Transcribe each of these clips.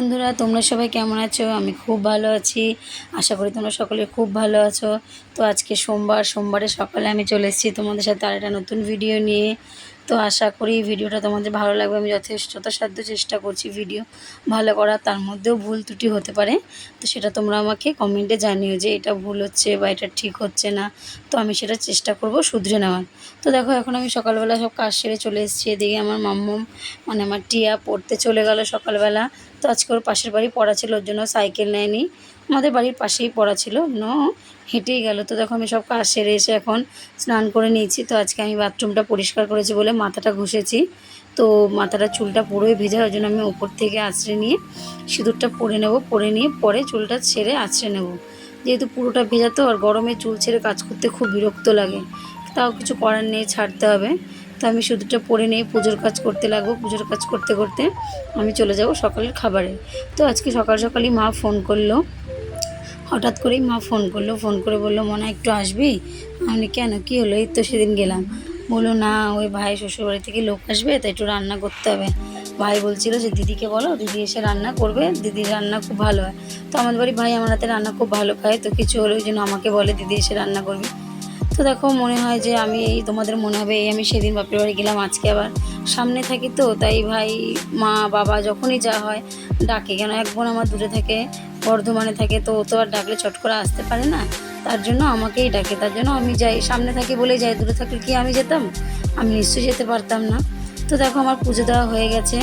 বন্ধুরা, তোমরা সবাই কেমন আছো? আমি খুব ভালো আছি। আশা করি তোমরা সকলে খুব ভালো আছো। তো আজকে সোমবার, সোমবারে সকালে আমি চলে এসেছি তোমাদের সাথে আর একটা নতুন ভিডিও নিয়ে। তো আশা করি ভিডিওটা তোমাদের ভালো লাগবে। আমি যথেষ্ট, যথাসাধ্য চেষ্টা করছি ভিডিও ভালো করার। তার মধ্যেও ভুল ত্রুটি হতে পারে। তো সেটা তোমরা আমাকে কমেন্টে জানিও যে এটা ভুল হচ্ছে বা এটা ঠিক হচ্ছে না। তো আমি সেটা চেষ্টা করব শুধরে নেওয়ার। তো দেখো, এখন আমি সকালবেলা সব কাজ সেরে চলে এসেছি। এদিকে আমার মাম্মম মানে আমার টিয়া পড়তে চলে গেল সকালবেলা। তো আজকে ওর পাশের বাড়ি পড়া ছিল, ওর জন্য সাইকেল নেয়নি। আমাদের বাড়ির পাশেই পড়া ছিল। ন, হেঁটেই গেল। তো দেখো আমি সব কাজ সেরে এসে এখন স্নান করে নিয়েছি। তো আজকে আমি বাথরুমটা পরিষ্কার করেছি বলে মাথাটা ঘষেছি। তো মাথাটা চুলটা পুরোই ভেজা, ওই জন্য আমি ওপর থেকে আঁচড়ে নিয়ে সিঁদুরটা পরে নেব, পরে নিয়ে পরে চুলটা ছেড়ে আঁচড়ে নেব। যেহেতু পুরোটা ভেজা তো, আর গরমে চুল ছেড়ে কাজ করতে খুব বিরক্ত লাগে। তাও কিছু করার নেই, ছাড়তে হবে। তো আমি সিঁদুরটা পরে নিয়ে পুজোর কাজ করতে লাগবো, পুজোর কাজ করতে করতে আমি চলে যাব সকালের খাবারে। তো আজকে সকাল সকালই মা ফোন করল। হঠাৎ করেই মা ফোন করল, ফোন করে বলল, মনে, একটু আসবি? আমি কেন? কী হলো? এই তো সেদিন গেলাম। বলল, না, ওই ভাই শ্বশুরবাড়ি থেকে লোক আসবে, তাই একটু রান্না করতে হবে। ভাই বলছিল যে, দিদিকে বলো, দিদি এসে রান্না করবে, দিদির রান্না খুব ভালো হয়। তো আমাদের বাড়ি ভাই আমার হাতে রান্না খুব ভালো খায়, তো কিছু হলে ওই জন্য আমাকে বলে, দিদি এসে রান্না করবে। তো দেখো, মনে হয় যে আমি এই তোমাদের মনে হবে এই আমি সেদিন বাপের বাড়ি গেলাম, আজকে আবার সামনে থাকি তো, তাই ভাই, মা, বাবা যখনই যা হয় ডাকে। কেন এক বোন আমার দূরে থাকে, বর্ধমানে থাকে, তো ও তো আর ডাকলে চট করে আসতে পারে না। তার জন্য আমাকেই ডাকে, তার জন্য আমি যাই, সামনে থাকি বলে যাই, দূরে থাকলে কি আমি যেতাম? আমি নিশ্চয়ই যেতে পারতাম না। তো দেখো, আমার পুজো দেওয়া হয়ে গেছে।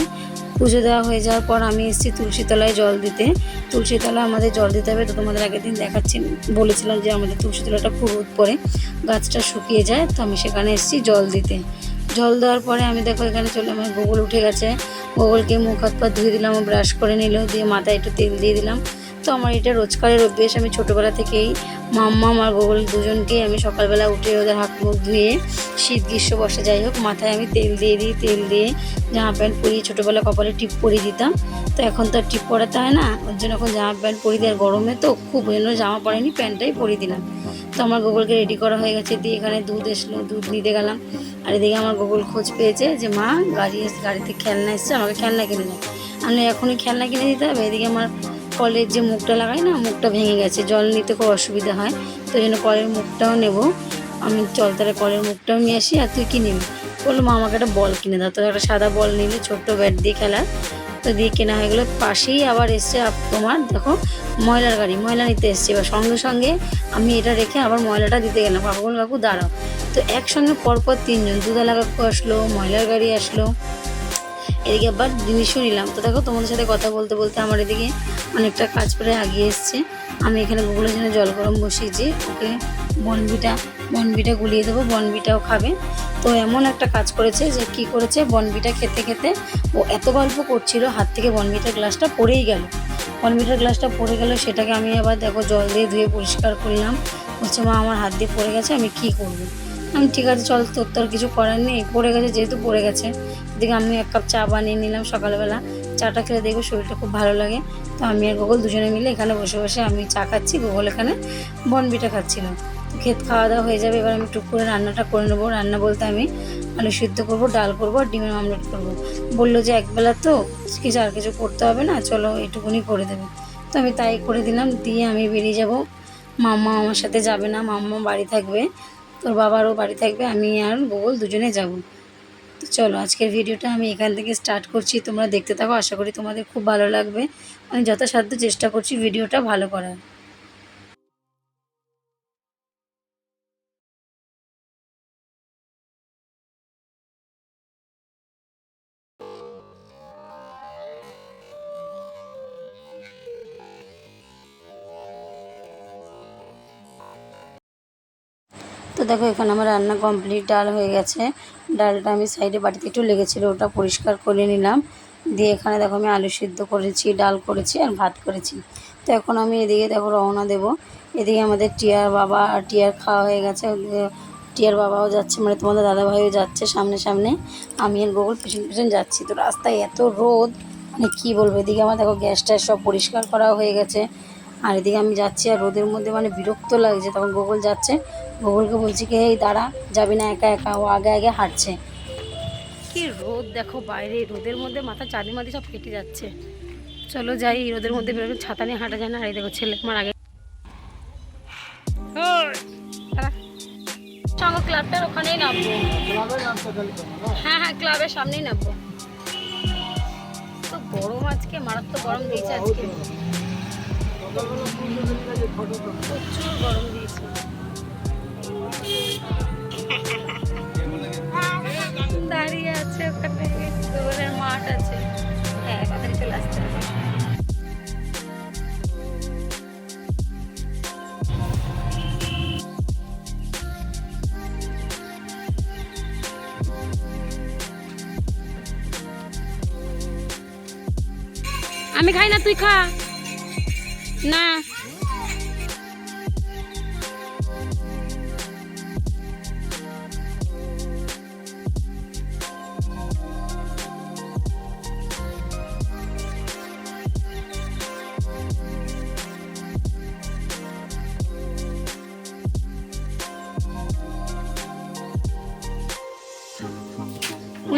পুজো দেওয়া হয়ে যাওয়ার পর আমি এসেছি তুলসীতলায় জল দিতে। তুলসীতলায় আমাদের জল দিতে হবে তো তোমাদের আগের দিন দেখাচ্ছি। বলেছিলাম যে আমাদের তুলসীতলাটা খুব রোদ পড়ে গাছটা শুকিয়ে যায়, তো আমি সেখানে এসেছি জল দিতে। জল দেওয়ার পরে আমি দেখো এখানে চলে আমার গোগল উঠে গেছে। গোগলকে মুখ হাত পা ধুয়ে দিলাম, ব্রাশ করে নিল, দিয়ে মাথায় একটু তেল দিয়ে দিলাম। তো আমার এটা রোজকারের অভ্যেস। আমি ছোটোবেলা থেকেই মাম্মা আমার গোগল দুজনকেই আমি সকালবেলা উঠে ওদের হাত মুখ ধুয়ে শীত গ্রীষ্ম বসে যাই হোক, মাথায় আমি তেল দিয়ে দিই, তেল দিয়ে জামা প্যান্ট পরিয়ে ছোটোবেলা কপালে টিপ পরিয়ে দিতাম। তো এখন তো আর টিপ পরাতে হয় না, ওর জন্য এখন জামা প্যান্ট পরিয়ে দেয় আর গরমে তো খুব ওই জন্য জামা পরাইনি, প্যান্টটাই পরিয়ে দিলাম। তো আমার গোগলকে রেডি করা হয়ে গেছে, দিয়ে এখানে দুধ এসলো, দুধ নিতে গেলাম। আর এদিকে আমার গোগল খোঁজ পেয়েছে যে, মা, গাড়ি গাড়িতে খেলনা এসছে, আমাকে খেলনা কিনে দেয় আমি এখনই খেলনা কিনে দিতে হবে, এদিকে আমার কলের যে মুখটা লাগাই না, মুখটা ভেঙে গেছে, জল নিতে খুব অসুবিধা হয়, তো জন্য কলের মুখটাও নেব। আমি চল তাহলে কলের মুখটাও নিয়ে আসি, আর তুই কি নিবি? বলল, মা, আমাকে একটা বল কিনে দাও। তো একটা সাদা বল নিলে, ছোট্ট ব্যাট দিয়ে খেলার তো দিয়ে কেনা হয়ে গেলো, পাশেই আবার এসছে তোমার, দেখো, ময়লার গাড়ি, ময়লা নিতে এসছে। এবার সঙ্গে সঙ্গে আমি এটা রেখে আবার ময়লাটা দিতে গেলাম। কাকু কাকু, দাঁড়াও। তো একসঙ্গে পরপর তিনজন, দুধালা কাকু আসলো, ময়লার গাড়ি আসলো। এদিকে আবার জিনিসও নিলাম। তো দেখো, তোমাদের সাথে কথা বলতে বলতে আমার এদিকে অনেকটা কাজ প্রায় আগিয়ে এসছে। আমি এখানে গুগলের জন্য জল গরম বসিয়েছি। ওকে বনবিটা বনবিটা গুলিয়ে দেবো বনবিটাও খাবে। তো এমন একটা কাজ করেছে যে কি করেছে বনবিটা খেতে খেতে ও এত গল্প করছিল, হাত থেকে বনবিটার গ্লাসটা পড়েই গেল। বনবিটার গ্লাসটা পড়ে গেল, সেটাকে আমি আবার দেখো জল দিয়ে ধুয়ে পরিষ্কার করলাম। বলছে, মা, আমার হাত দিয়ে পড়ে গেছে, আমি কি করব? আমি ঠিক আছে, চল তোর তো আর কিছু করার নেই। পড়ে গেছে, যেহেতু পড়ে গেছে। এদিকে আমি এক কাপ চা বানিয়ে নিলাম সকালবেলা। চাটা খেলে দেখব শরীরটা খুব ভালো লাগে। তো আমি আর গোগল দুজনে মিলে এখানে বসে বসে আমি চা খাচ্ছি গোগল এখানে বনবিটা খাচ্ছিলাম ক্ষেত খাওয়া দাওয়া হয়ে যাবে, এবার আমি টুক করে রান্নাটা করে নেব। রান্না বলতে আমি আলু সিদ্ধ করব, ডাল করব আর ডিমের অমলেট করব। বলল যে একবেলা তো, কিছু আর কিছু করতে হবে না, চলো এটুকুনি করে দেবে। তো আমি তাই করে দিলাম, দিয়ে আমি বেরিয়ে যাব। মাম্মা আমার সাথে যাবে না, মাম্মা বাড়ি থাকবে। তোর বাবারও বাড়ি থাকবে, আমি আর গুগল দুজনে যাব। তো চলো, আজকের ভিডিওটা আমি এখান থেকে স্টার্ট করছি। তোমরা দেখতে থাকো, আশা করি তোমাদের খুব ভালো লাগবে। আমি যথাসাধ্য চেষ্টা করছি ভিডিওটা ভালো করার। দেখো, এখানে আমার রান্না কমপ্লিট ডাল হয়ে গেছে। ডালটা আমি সাইডে বাটিতে একটু লেগেছিলো, ওটা পরিষ্কার করে নিলাম। দিয়ে এখানে দেখো, আমি আলু সিদ্ধ করেছি, ডাল করেছি আর ভাত করেছি। তো এখন আমি এদিকে দেখো, রওনা দেবো। এদিকে আমাদের টিয়ার বাবা টিয়ার খাওয়া হয়ে গেছে। টিয়ার বাবাও যাচ্ছে মানে তোমাদের দাদাভাইও যাচ্ছে সামনে সামনে। আমি আর গোগল পিছন পিছন যাচ্ছি। তো রাস্তায় এত রোদ মানে কী বলব? এদিকে আমার দেখো, গ্যাস ট্যাস সব পরিষ্কার করা হয়ে গেছে। আর এদিকে আমি যাচ্ছি, আর রোদের মধ্যে মানে বিরক্ত লাগছে। তখন গোগল যাচ্ছে গোগলকে বলছি কি, এই দাঁড়া, যাবি না একা একা, ও আগে আগে হাঁটছে। কি রোদ দেখো, বাইরে রোদের মধ্যে মাথা চাঁদি মাদি সব কেটে যাচ্ছে। চলো যাই রোদের মধ্যে বেরোবে, ছাতা নিয়ে হাঁটা যায় না। আর দেখো, ছেলে আমার আগে। সঙ্গে ক্লাবটার ওখানেই নামবো। হ্যাঁ হ্যাঁ ক্লাবের সামনেই নামবো। তো গরম আজকে, মারাত্মক গরম দিয়েছে আজকে। প্রচুর গরম দিয়েছে। দাঁড়িয়ে আছে ওখানে দৌড়ের মাঠ আছে। হ্যাঁ চলে আসতে আমি খাই না, তুই খা। না।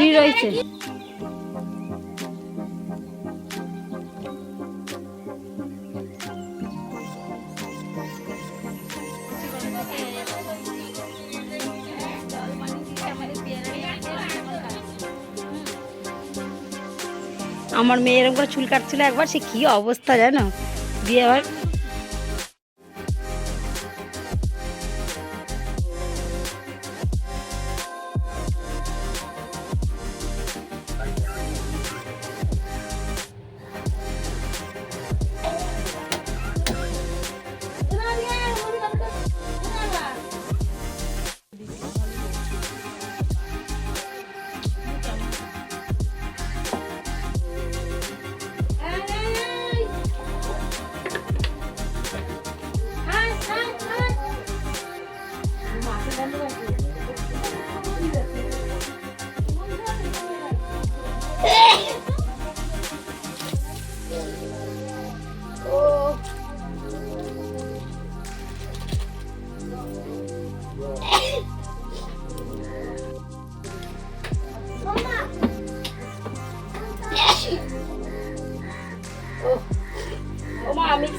উনি রয়েছে। আমার মেয়ে এরকম করে চুল কাটছিল একবার, সে কি অবস্থা জানো? দিয়ে আবার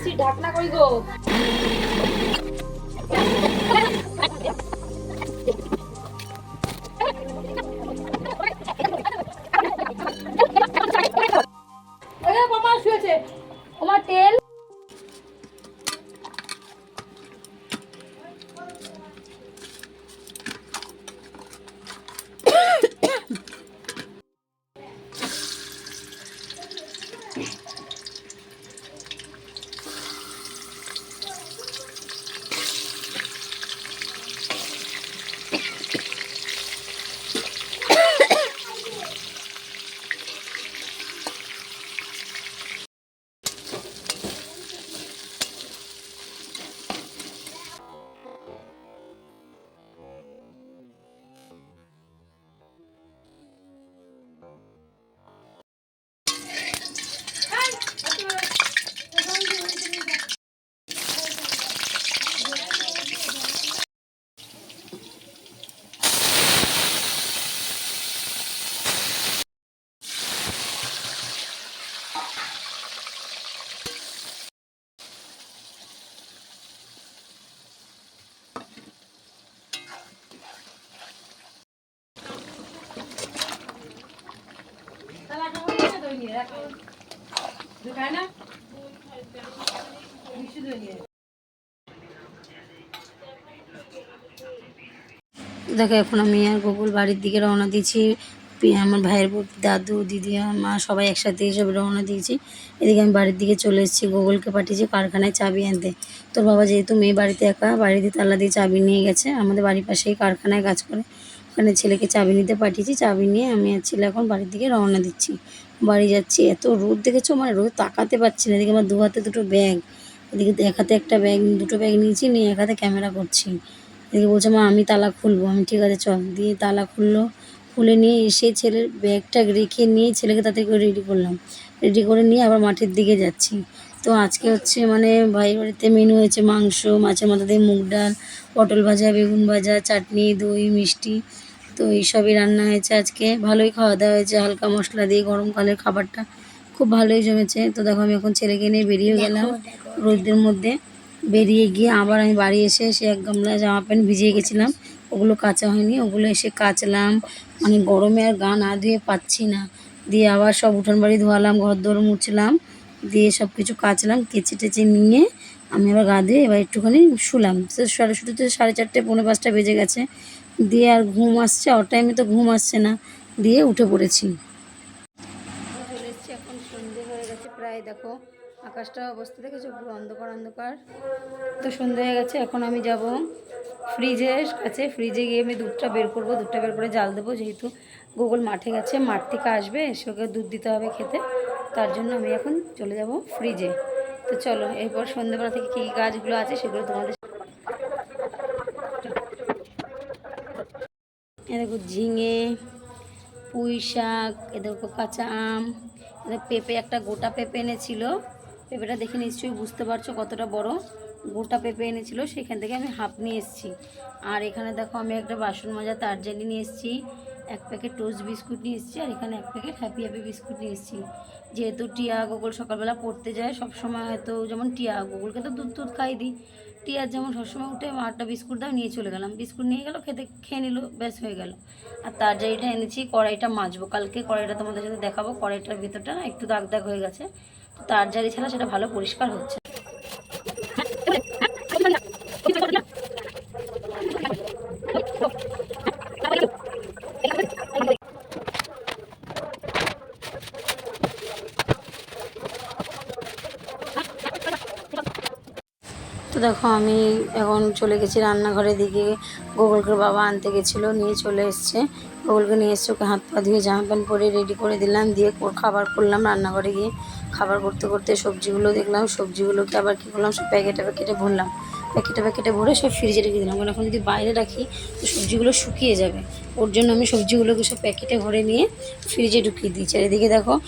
ও মা মিক্সি ঢাকনা কই গো? দেখো, এখন আমি আর গোকুল বাড়ির দিকে রওনা দিয়েছি। আমার ভাইয়ের দাদু, দিদি আর মা সবাই একসাথে সব রওনা দিয়েছি। এদিকে আমি বাড়ির দিকে চলে এসেছি। গোকুলকে পাঠিয়েছি কারখানায় চাবি আনতে। তোর বাবা যেহেতু মেয়ে, বাড়িতে একা, বাড়িতে তালা দিয়ে চাবি নিয়ে গেছে। আমাদের বাড়ির পাশেই কারখানায় কাজ করে। ওখানে ছেলেকে চাবি নিতে পাঠিয়েছি। চাবি নিয়ে আমি আর ছেলে এখন বাড়ির দিকে রওনা দিচ্ছি। বাড়ি যাচ্ছি। এত রোদ দেখেছ? মানে রোদ তাকাতে পারছি না। এদিকে আমার দু হাতে দুটো ব্যাগ, এদিকে এক হাতে একটা ব্যাগ, দুটো ব্যাগ নিয়েছি, নিয়ে এক হাতে ক্যামেরা করছি। এদিকে বলছে, মা, আমি তালা খুলবো। আমি, ঠিক আছে, চল। দিয়ে তালা খুললো। খুলে নিয়ে এসে ছেলের ব্যাগটা রেখে নিয়ে ছেলেকে তাতে করে রেডি করলাম। রেডি করে নিয়ে আবার মাঠের দিকে যাচ্ছি। তো আজকে হচ্ছে মানে ভাই বাড়িতে মেনু হয়েছে মাংস, মাছের মাথা দিয়ে মুগ ডাল, পটল ভাজা, বেগুন ভাজা, চাটনি, দই, মিষ্টি। তো এইসবই রান্না হয়েছে আজকে। ভালোই খাওয়া দাওয়া হয়েছে হালকা মশলা দিয়ে গরমকালের খাবারটা। খুব ভালোই জমেছে। তো দেখো আমি এখন ছেলেকে নিয়ে বেরিয়ে গেলাম রোদের মধ্যে। বেরিয়ে গিয়ে আবার আমি বাড়ি এসে সে এক গামলা জামা প্যান্ট ভিজিয়ে গেছিলাম। ওগুলো কাচা হয়নি ওগুলো এসে কাচলাম। মানে গরমে আর গা না ধুয়ে পাচ্ছি না। দিয়ে আবার সব উঠোন বাড়ি ধোয়ালাম ঘর দোর মুছলাম। দিয়ে সব কিছু কাচলাম কেচে টেচে নিয়ে আমি আবার গা দিয়ে এবার একটুখানি শুলাম। সে সাড়ে শুতে সাড়ে চারটে পৌনে পাঁচটা বেজে গেছে। দিয়ে আর ঘুম আসছে অর টাইমে তো ঘুম আসছে না, দিয়ে উঠে পড়েছি। চলে এখন সন্ধে হয়ে গেছে প্রায়, দেখো আকাশটা অবস্থা দেখেছ? পুরো অন্ধকার অন্ধকার। তো সন্ধে হয়ে গেছে, এখন আমি যাব ফ্রিজের কাছে ফ্রিজে গিয়ে আমি দুধটা বের করব, দুধটা বের করে জাল দেবো, যেহেতু গোগল মাঠে গেছে, মাঠ থেকে আসবে, এসে ওকে দুধ দিতে হবে খেতে। তার জন্য আমি এখন চলে যাব ফ্রিজে তো চলো, এরপর সন্ধ্যেবেলা থেকে কী কী গাছগুলো আছে সেগুলো তোমাদের এ দেখো ঝিঙে, পুঁই শাক এ দেখো কাঁচা আম এ পেঁপে, একটা গোটা পেঁপে এনেছিল। পেঁপেটা দেখে নিশ্চয়ই বুঝতে পারছ কতটা বড়। গোটা পেঁপে এনেছিল, সেখান থেকে আমি হাফ নিয়ে এসেছি। আর এখানে দেখো আমি একটা বাসন মাজা তার জালি নিয়ে এসেছি। এক প্যাকেট টোস্ট বিস্কুট নিয়ে এসেছি আর এখানে এক প্যাকেট হ্যাপি হ্যাপি বিস্কুট নিয়ে এসেছি। যেহেতু টিয়া গোগল সকালবেলা পড়তে যায়, সবসময় হয়তো যেমন টিয়া গোগলকে তো দুধ দুধ খাই দিই টিয়ার যেমন সবসময় উঠে আটটা বিস্কুট দাও, নিয়ে চলে গেলাম। বিস্কুট নিয়ে গেলো, খেতে খেয়ে নিল, ব্যাস হয়ে গেল। আর তার জারিটা এনেছি, কড়াইটা মাজবো। কালকে কড়াইটা তোমাদের সাথে দেখাবো, কড়াইটার ভিতরটা না একটু দাগ দাগ হয়ে গেছে। তার জারি ছাড়া সেটা ভালো পরিষ্কার হচ্ছে না। তো দেখো আমি এখন চলে গেছি রান্নাঘরের দিকে। গোগলকে বাবা আনতে গেছিল, নিয়ে চলে এসছে। গোগলকে নিয়ে এসছে, ওকে হাত পা ধুয়ে জামা প্যান্ট পরে রেডি করে দিলাম। দিয়ে খাবার করলাম রান্নাঘরে গিয়ে। খাবার করতে করতে সবজিগুলো দেখলাম, সবজিগুলোকে আবার কী করলাম, সব প্যাকেটে প্যাকেটে ভরলাম। প্যাকেটে প্যাকেটে ভরে সব ফ্রিজে রেখে দিলাম। কারণ এখন যদি বাইরে রাখি, তো সবজিগুলো শুকিয়ে যাবে। ওর জন্য আমি সবজিগুলোকে সব প্যাকেটে ভরে নিয়ে ফ্রিজে ঢুকিয়ে দিয়েছি আর এদিকে দেখো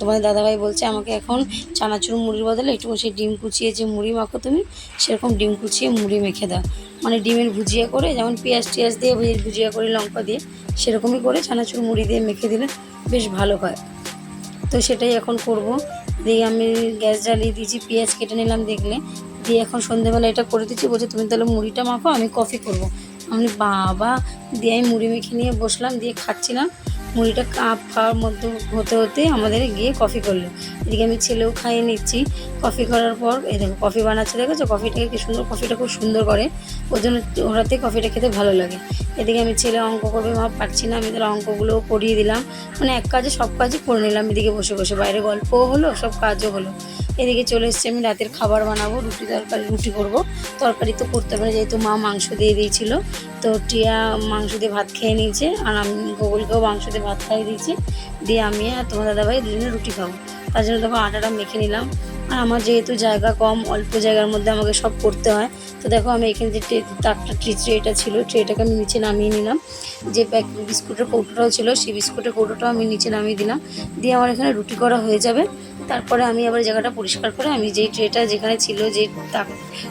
তোমাদের দাদাভাই বলছে, আমাকে এখন চানাচুর মুড়ির বদলে একটু সেই ডিম কুচিয়ে যে মুড়ি মাখো তুমি, সেরকম ডিম কুচিয়ে মুড়ি মেখে দাও। মানে ডিমের ভুজিয়া করে, যেমন পেঁয়াজ টিয়াজ দিয়ে ভুজি- ভুজিয়া করে, লঙ্কা দিয়ে সেরকমই করে চানাচুর মুড়ি দিয়ে মেখে দিলে বেশ ভালো হয়। তো সেটাই এখন করব। দিয়ে আমি গ্যাস জ্বালিয়ে দিয়েছি, পেঁয়াজ কেটে নিলাম দেখলে। দিয়ে এখন সন্ধেবেলা এটা করে দিচ্ছি, বলছে তুমি তাহলে মুড়িটা মাখো, আমি কফি করব। আমি বাবা, দিয়ে আমি মুড়ি মেখে নিয়ে বসলাম, দিয়ে খাচ্ছিলাম মুড়িটা কাপ খাওয়ার মধ্যে হতে হতে আমাদের গিয়ে কফি করল। এদিকে আমি ছেলেও খাইয়ে নিচ্ছি। কফি করার পর, এই দেখো কফি বানাচ্ছে, দেখেছ? কফিটাকে কি সুন্দর কফিটা খুব সুন্দর করে। ওই জন্য ওরাতে কফিটা খেতে ভালো লাগে। এদিকে আমি ছেলে অঙ্ক করবে মা পারছি না, আমি তাহলে অঙ্কগুলোও করিয়ে দিলাম। মানে এক কাজে সব কাজই করে নিলাম, এদিকে বসে বসে। বাইরে গল্পও হলো, সব কাজও হলো। এদিকে চলে এসছি আমি, রাতের খাবার বানাবো, রুটি তরকারি, রুটি করব। তরকারি তো করতে পারে, যেহেতু মা মাংস দিয়ে দিয়েছিল। তো টিয়া মাংস দিয়ে ভাত খেয়ে নিয়েছে, আর আমি গোগলকেও মাংস দিয়ে ভাত খাইয়ে দিয়েছি। দিয়ে আমি আর তোমার দাদাভাই দুজনে রুটি খাব। তার জন্য দেখো আটাটা মেখে নিলাম। আর আমার যেহেতু জায়গা কম, অল্প জায়গার মধ্যে আমাকে সব করতে হয়। তো দেখো আমি এখানে যে তারটা ট্রি, ট্রেটা ছিল, ট্রেটাকে আমি নিচে নামিয়ে নিলাম। যে প্যাক বিস্কুটের কৌটোটাও ছিল, সেই বিস্কুটের কৌটোটাও আমি নিচে নামিয়ে দিলাম। দিয়ে আমার এখানে রুটি করা হয়ে যাবে। তারপরে আমি আবার জায়গাটা পরিষ্কার করে আমি যেই ট্রেটা যেখানে ছিল যে তাক,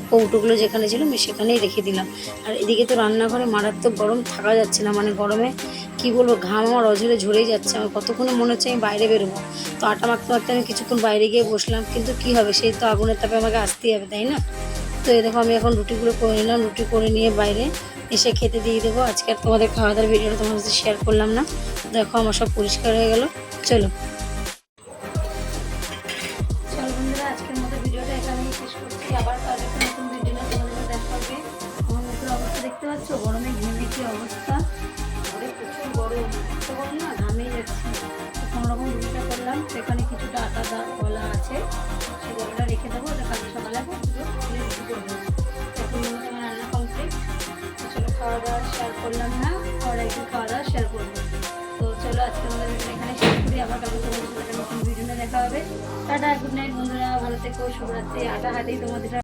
কৌটোগুলো যেখানে ছিল, আমি সেখানেই রেখে দিলাম। আর এদিকে তো রান্নাঘরে মারাত্মক গরম থাকা যাচ্ছে না মানে গরমে কি বলব, ঘাম আমার অঝরে ঝরেই যাচ্ছে। আমার কতক্ষণে মনে হচ্ছে আমি বাইরে বেরোবো? তো আটা মাখতে মাখতে আমি কিছুক্ষণ বাইরে গিয়ে বসলাম, কিন্তু কি হবে? সেই তো আগুনের তাপে আমাকে আসতেই হবে, তাই না? তো দেখো, আমি এখন রুটিগুলো করে নিলাম, রুটি করে নিয়ে বাইরে এসে খেতে দিয়ে দেবো। আজকে আর তোমাদের খাওয়া দাওয়ার ভিডিওটা তোমার সাথে শেয়ার করলাম না। দেখো, আমার সব পরিষ্কার হয়ে গেল। চলো। গরমে কি অবস্থা। করলাম সেখানে কিছুটা আটা দা কলা আছে। সেই গলাটা রেখে দেবো। ওটা কালকে সকালে রুটি করব এখন আমার রান্না কমপ্লিট চলো খাওয়া দাওয়া শেয়ার করলাম না। পরে একটু খাওয়া দাওয়া শেয়ার করব। তো চলো আজকে আমাদের এখানে শেয়ার করি। আবার কালকে তোমাদের নতুন ভিডিও দেখা হবে। টাটা গুড নাইট বন্ধুরা। ভালো থেকো, শুভরাত্রি। আটা হাতেই তোমাদের